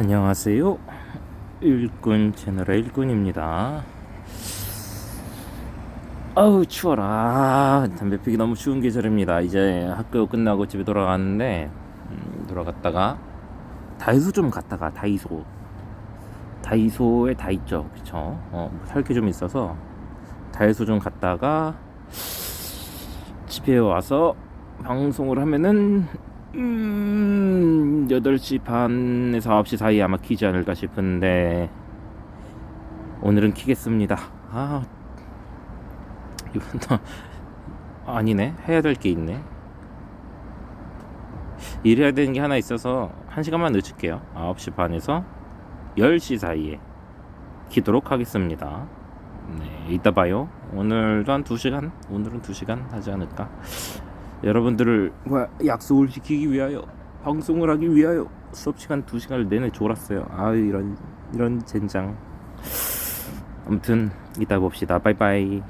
안녕하세요. 일꾼 채널의 일꾼입니다. 아우 추워라. 담배 피기 너무 추운 계절입니다. 이제 학교 끝나고 집에 돌아가는데 음, 돌아갔다가 다이소 좀 갔다가 다이소 다이소에 다 있죠, 그쵸? 어, 살게 좀 있어서 다이소 좀 갔다가 집에 와서 방송을 하면은 음, 8시 반에서 9시 사이에 아마 키지 않을까 싶은데 오늘은 키겠습니다. 아, 이건 또 아니네. 해야 될 게 있네. 일해야 되는 게 하나 있어서 한 시간만 늦을게요. 9시 반에서 10시 사이에 키도록 하겠습니다. 네, 이따 봐요. 오늘도 한 2시간? 오늘은 2시간 하지 않을까? 여러분들을 약속을 지키기 위하여 방송을 하기 위하여 수업 시간 2시간을 내내 졸았어요. 아 이런 이런 젠장. 아무튼 이따 봅시다. 빠이빠이.